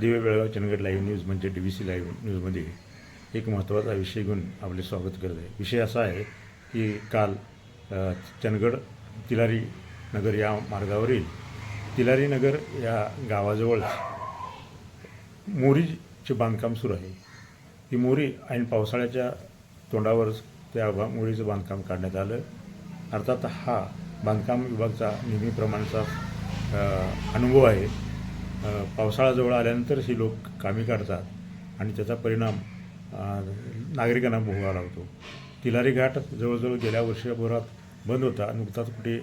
Divya Belgaum Chandgad live news म्हणजे D V C live न्यूजमध्ये एक महत्त्वाचा विषय घेऊन आपले स्वागत करत आहे. विषय असा आहे की काल चंदगड तिलारी नगर या मार्गावरील तिलारी नगर या गावाजवळ मोरीचे बांधकाम सुरू आहे. ही मोरी ऐन पावसाळ्याच्या तोंडावर त्या बा- मोरीचं बांधकाम काढण्यात आलं. अर्थात हा बांधकाम विभागचा नेहमीप्रमाणेचा अनुभव आहे. पावसाळाजवळ पावसाळा जवळ आल्यानंतर ही लोक कामी काढतात आणि त्याचा परिणाम नागरिकांना भोगावा लागतो. तिलारी घाट जवळजवळ गेल्या वर्षभरात बंद होता नुकताच कुठे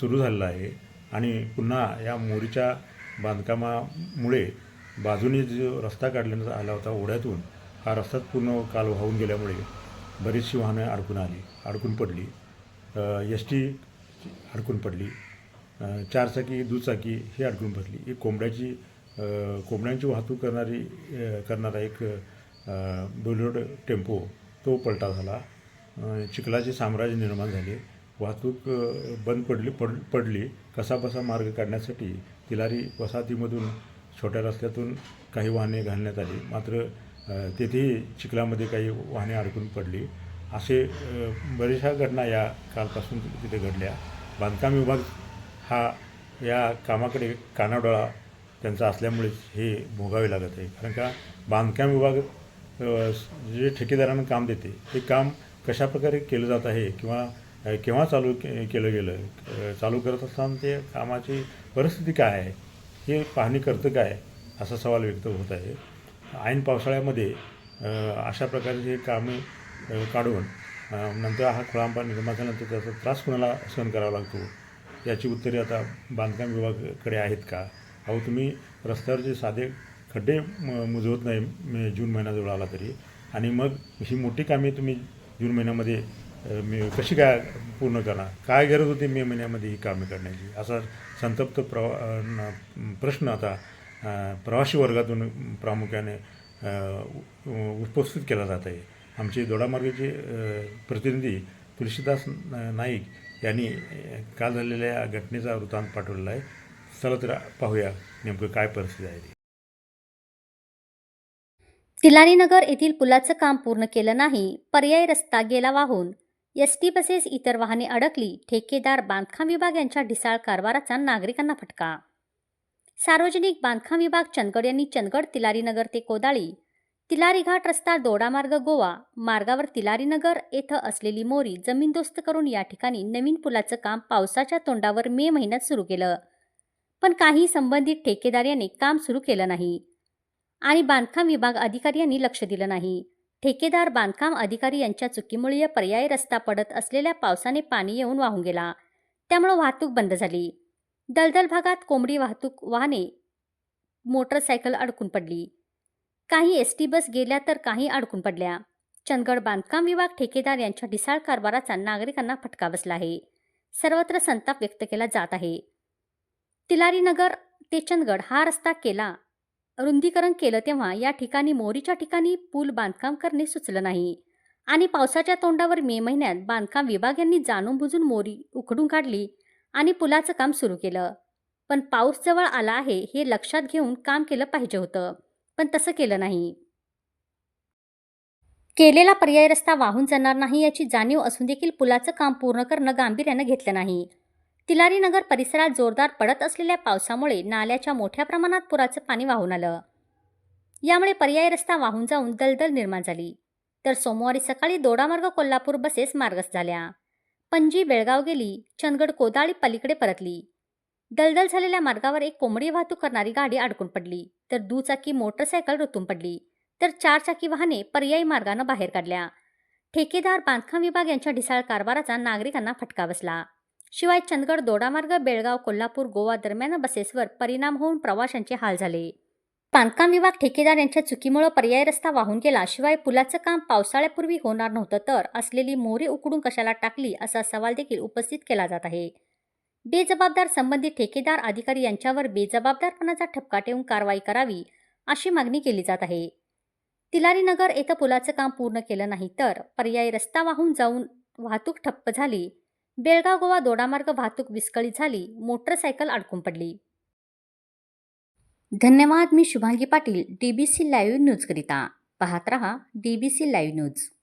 सुरू झालेला आहे आणि पुन्हा या मोरीच्या बांधकामामुळे बाजूने जो रस्ता काढण्यात आला होता ओढ्यातून हा रस्ताच पूर्ण काल वाहून गेल्यामुळे बरीचशी वाहनं अडकून आली अडकून पडली. एस टी अडकून पडली. चारचाकी दुचाकी ही अडकून बसली. ही कोंबड्याची कोंबड्यांची वाहतूक करणारी करणारा एक बोलोड टेम्पो तो पलटा झाला. चिखलाचे साम्राज्य निर्माण झाले. वाहतूक बंद पडली पड पडली. कसाबसा मार्ग काढण्यासाठी तिलारी वसाहतीमधून छोट्या रस्त्यातून काही वाहने घालण्यात आली. मात्र तेथेही चिखलामध्ये काही वाहने अडकून पडली. असे बऱ्याचशा घटना या कालपासून तिथे घडल्या. बांधकाम विभाग हा या कामाकडे कानाडोळा त्यांचा असल्यामुळेच हे भोगावे लागत आहे. कारण का बांधकाम विभाग जे ठेकेदारांना काम देते ते काम कशाप्रकारे केलं जात आहे किंवा केव्हा चालू के केलं गेलं चालू करत असताना ते कामाची परिस्थिती काय आहे हे पाहणी करतं काय असा सवाल व्यक्त होत आहे. ऐन पावसाळ्यामध्ये अशा प्रकारचे कामे काढून नंतर हा खोळंबा निर्माण झाल्यानंतर त्याचा त्रास कुणाला सहन करावा लागतो? याची उत्तरे आता बांधकाम विभागाकडे आहेत का? अहो तुम्ही रस्त्यावरचे साधे खड्डे म मुजवत नाही जून महिन्याजवळ आला तरी. आणि मग ही मोठी कामे तुम्ही जून महिन्यामध्ये मी कशी काय पूर्ण करणार? काय गरज होती मे महिन्यामध्ये ही कामे करण्याची? असा संतप्त प्रवा प्रश्न आता प्रवासी वर्गातून प्रामुख्याने उपस्थित केला जात आहे. आमचे दोडामार्गाचे प्रतिनिधी तुलसीदास न- नाईक यांनी काल झालेल्या या घटनेचा वृत्तांत पाठवलेला आहे. चला तर पाहूया नेमकं काय परिस्थिती आहे ती. तिलारीनगर येथील पुलाचं काम पूर्ण केलं नाही पर्यायी रस्ता गेला वाहून. एस टी बसेस इतर वाहने अडकली ठेकेदार बांधकाम विभाग यांच्या ढिसाळ कारभाराचा नागरिकांना फटका. सार्वजनिक बांधकाम विभाग चंदगड यांनी चंदगड तिलारीनगर ते कोदाळी तिलारी घाट रस्ता दोडामार्ग गोवा मार्गावर तिलारीनगर येथं असलेली मोरी जमीनदोस्त करून या ठिकाणी नवीन पुलाचं काम पावसाच्या तोंडावर मे महिन्यात सुरू केलं. पण काही संबंधित ठेकेदार यांनी काम सुरू केलं नाही. आणि बांधकाम विभाग अधिकारी यांनी लक्ष दिलं नाही. ठेकेदार बांधकाम अधिकारी यांच्या चुकीमुळे या पर्यायी रस्ता पडत असलेल्या पावसाने पाणी येऊन वाहून गेला. त्यामुळं वाहतूक बंद झाली. दलदल भागात कोंबडी वाहतूक वाहने मोटरसायकल अडकून पडली. काही एस टी बस गेल्या तर काही अडकून पडल्या. चंदगड बांधकाम विभाग ठेकेदार यांच्या ढिसाळ कारभाराचा नागरिकांना फटका बसला आहे. सर्वत्र संताप व्यक्त केला जात आहे. तिलारीनगर ते चंदगड हा रस्ता केला रुंदीकरण केलं तेव्हा या ठिकाणी मोरीच्या ठिकाणी पूल बांधकाम करणे सुचलं नाही. आणि पावसाच्या तोंडावर मे महिन्यात बांधकाम विभाग यांनी जाणून बुजून मोरी उखडून काढली आणि पुलाचं काम सुरू केलं. पण पाऊस जवळ आला आहे हे लक्षात घेऊन काम केलं पाहिजे होतं. पण तसं केलं नाही. केलेला पर्यायी रस्ता वाहून जाणार नाही याची जाणीव असून देखील पुलाचं काम पूर्ण करणं गांभीर्यानं घेतलं नाही. तिलारी नगर परिसरात जोरदार पडत असलेल्या पावसामुळे नाल्याच्या मोठ्या प्रमाणात पुराचं पाणी वाहून आलं. यामुळे पर्यायी रस्ता वाहून जाऊन दलदल निर्माण झाली. तर सोमवारी सकाळी दोडामार्ग कोल्हापूर बसेस मार्गस्थ झाल्या. पणजी बेळगाव गेली चंदगड कोदाळी पलीकडे परतली. दलदल झालेल्या मार्गावर एक कोंबडी वाहतूक करणारी गाडी अडकून पडली. तर दुचाकी मोटरसायकल रुतून पडली. तर चारचाकी वाहने पर्यायी मार्गानं बाहेर काढल्या. ठेकेदार बांधकाम विभाग यांच्या ढिसाळ कारभाराचा नागरिकांना फटका बसला. शिवाय चंदगड दोडामार्ग बेळगाव कोल्हापूर गोवा दरम्यान बसेसवर परिणाम होऊन प्रवाशांचे हाल झाले. बांधकाम विभाग ठेकेदार यांच्या चुकीमुळे पर्यायी रस्ता वाहून गेला. शिवाय पुलाचं काम पावसाळ्यापूर्वी होणार नव्हतं तर असलेली मोरी उकडून कशाला टाकली असा सवाल देखील उपस्थित केला जात आहे. बेजबाबदार संबंधित ठेकेदार अधिकारी यांच्यावर बेजबाबदारपणाचा ठपका ठेवून कारवाई करावी अशी मागणी केली जात आहे. तिलारी नगर येथे पुलाचं काम पूर्ण केलं नाही तर पर्यायी रस्ता वाहून जाऊन वाहतूक ठप्प झाली. बेळगाव गोवा दोडामार्ग वाहतूक विस्कळीत झाली. मोटरसायकल अडकून पडली. धन्यवाद मी Shubhangi Patil D B C live न्यूजकरिता. पाहत रहा D B C live news.